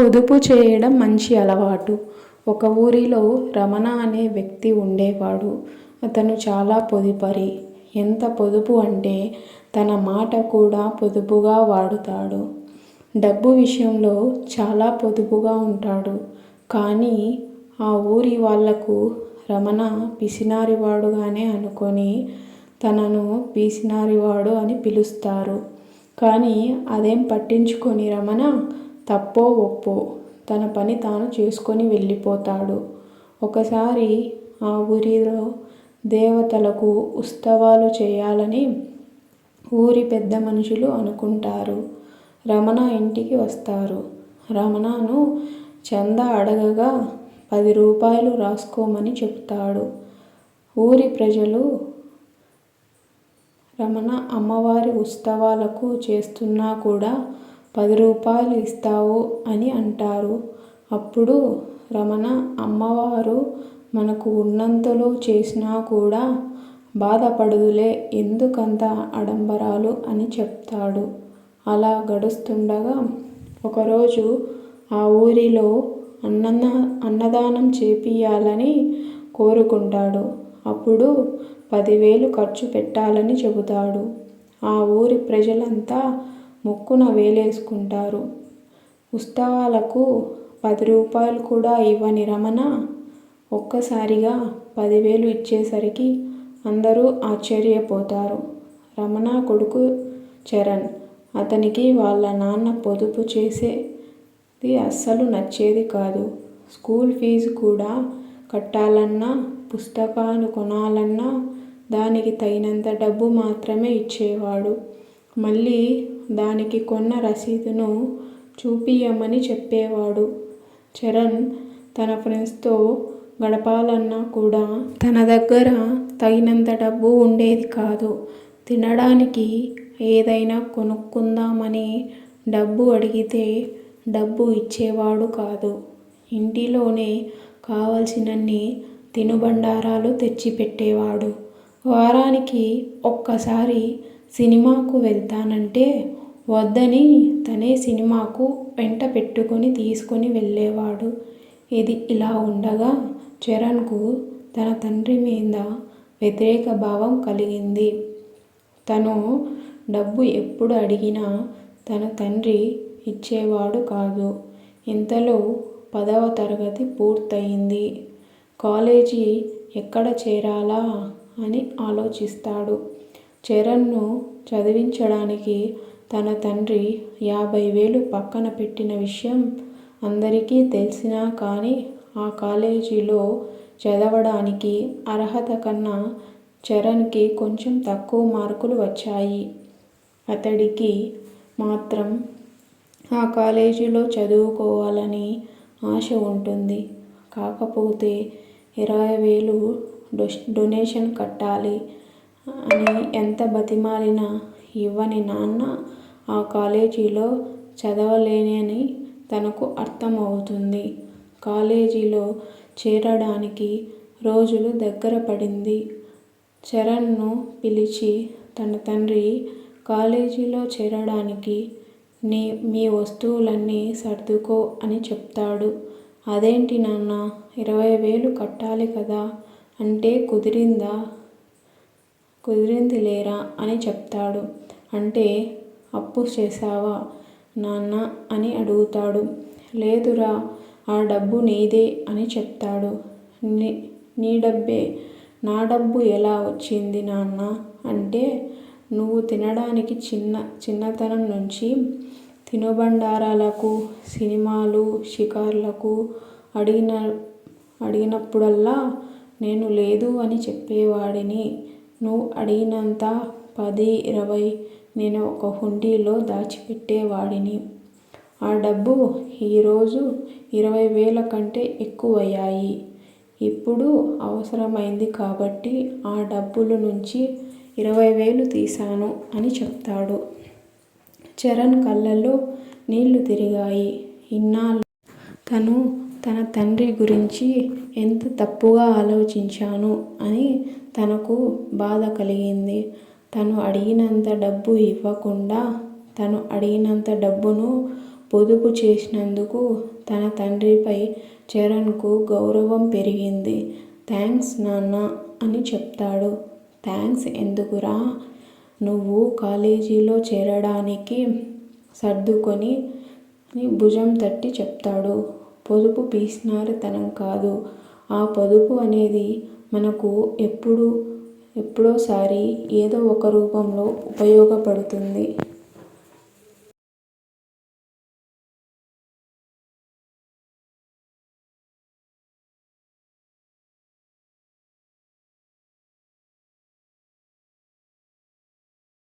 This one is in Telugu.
పొదుపు చేయడం మంచి అలవాటు. ఒక ఊరిలో రమణ అనే వ్యక్తి ఉండేవాడు. అతను చాలా పొదుపరి. ఎంత పొదుపు అంటే తన మాట కూడా పొదుపుగా వాడుతాడు. డబ్బు విషయంలో చాలా పొదుపుగా ఉంటాడు. కానీ ఆ ఊరి వాళ్ళకు రమణ పిసినారివాడుగానే అనుకొని తనను పిసినారివాడు అని పిలుస్తారు. కానీ అదేం పట్టించుకొని రమణ తప్పో ఒప్పో తన పని తాను చేసుకొని వెళ్ళిపోతాడు. ఒకసారి ఆ ఊరిలో దేవతలకు ఉత్సవాలు చేయాలని ఊరి పెద్ద మనుషులు అనుకుంటారు. రమణ ఇంటికి వస్తారు. రమణను చందా అడగగా పది రూపాయలు రాసుకోమని చెప్తాడు. ఊరి ప్రజలు రమణ అమ్మవారి ఉత్సవాలకు చేస్తున్నా కూడా పది రూపాయలు ఇస్తావు అని అంటారు. అప్పుడు రమణ అమ్మవారు మనకు ఉన్నంతలో చేసినా కూడా బాధపడదులే ఎందుకంత ఆడంబరాలు అని చెప్తాడు. అలా గడుస్తుండగా ఒకరోజు ఆ ఊరిలో అన్నన్న అన్నదానం చేపియాలని కోరుకుంటాడు. అప్పుడు పదివేలు ఖర్చు పెట్టాలని చెబుతాడు. ఆ ఊరి ప్రజలంతా ముక్కున వేలేసుకుంటారు. ఉత్సవాలకు పది రూపాయలు కూడా ఇవ్వని రమణ ఒక్కసారిగా పదివేలు ఇచ్చేసరికి అందరూ ఆశ్చర్యపోతారు. రమణ కొడుకు చరణ్ అతనికి వాళ్ళ నాన్న పొదుపు చేసేది అస్సలు నచ్చేది కాదు. స్కూల్ ఫీజు కూడా కట్టాలన్నా పుస్తకాలు కొనాలన్నా దానికి తగినంత డబ్బు మాత్రమే ఇచ్చేవాడు. మళ్ళీ దానికి కొన్న రసీదును చూపియమని చెప్పేవాడు. చరణ్ తన ఫ్రెండ్స్తో గడపాలన్నా కూడా తన దగ్గర తగినంత డబ్బు ఉండేది కాదు. తినడానికి ఏదైనా కొనుక్కుందామని డబ్బు అడిగితే డబ్బు ఇచ్చేవాడు కాదు. ఇంటిలోనే కావలసినన్ని తినుబండారాలు తెచ్చిపెట్టేవాడు. వారానికి ఒక్కసారి సినిమాకు వెళ్తానంటే వద్దని తనే సినిమాకు వెంట పెట్టుకొని తీసుకొని వెళ్ళేవాడు. ఇది ఇలా ఉండగా చరణ్కు తన తండ్రి మీద వ్యతిరేక భావం కలిగింది. తను డబ్బు ఎప్పుడు అడిగినా తన తండ్రి ఇచ్చేవాడు కాదు. ఇంతలో పదవ తరగతి పూర్తయింది. కాలేజీ ఎక్కడ చేరాలా అని ఆలోచిస్తాడు. చరణ్ను చదివించడానికి తన తండ్రి యాభై వేలు పక్కన పెట్టిన విషయం అందరికీ తెలిసినా కానీ ఆ కాలేజీలో చదవడానికి అర్హత కన్నా చరణ్కి కొంచెం తక్కువ మార్కులు వచ్చాయి. అతడికి మాత్రం ఆ కాలేజీలో చదువుకోవాలని ఆశ ఉంటుంది. కాకపోతే ఇరవై వేలు డొనేషన్ కట్టాలి అని ఎంత బతిమాలినా ఇవ్వని నాన్న ఆ కాలేజీలో చదవలేనని తనకు అర్థమవుతుంది. కాలేజీలో చేరడానికి రోజులు దగ్గర పడింది. చరణ్ను పిలిచి తన తండ్రి కాలేజీలో చేరడానికి నీ మీ వస్తువులన్నీ సర్దుకో అని చెప్తాడు. అదేంటి నాన్న ఇరవై వేలు కట్టాలి కదా అంటే కుదిరిందా? కుదిరింది లేరా? అని చెప్తాడు. అంటే అప్పు చేశావా నాన్న? అని అడుగుతాడు. లేదురా ఆ డబ్బు నీదే అని చెప్తాడు. నీ నీ డబ్బే నా డబ్బు ఎలా వచ్చింది నాన్న? అంటే నువ్వు తినడానికి చిన్న చిన్నతనం నుంచి తినుబండారాలకు సినిమాలు షికార్లకు అడిగిన అడిగినప్పుడల్లా నేను లేదు అని చెప్పేవాడిని. నువ్వు అడిగినంత పది ఇరవై నేను ఒక హుండీలో దాచిపెట్టేవాడిని. ఆ డబ్బు ఈరోజు ఇరవై వేల కంటే ఎక్కువయ్యాయి. ఇప్పుడు అవసరమైంది కాబట్టి ఆ డబ్బుల నుంచి ఇరవై వేలు తీశాను అని చెప్తాడు. చరణ్ కళ్ళల్లో నీళ్ళు తిరిగాయి. ఇన్నాళ్ళు తను తన తండ్రి గురించి ఎంత తప్పుగా ఆలోచించాను అని తనకు బాధ కలిగింది. తను అడిగినంత డబ్బు ఇవ్వకుండా తను అడిగినంత డబ్బును పొదుపు చేసినందుకు తన తండ్రిపై చరణ్కు గౌరవం పెరిగింది. థ్యాంక్స్ నాన్నా అని చెప్తాడు. థ్యాంక్స్ ఎందుకురా? నువ్వు కాలేజీలో చేరడానికి సర్దుకొని భుజం తట్టి చెప్తాడు. పొదుపు పీసినారితనం కాదు. ఆ పొదుపు అనేది మనకు ఎప్పుడోసారి ఏదో ఒక రూపంలో ఉపయోగపడుతుంది.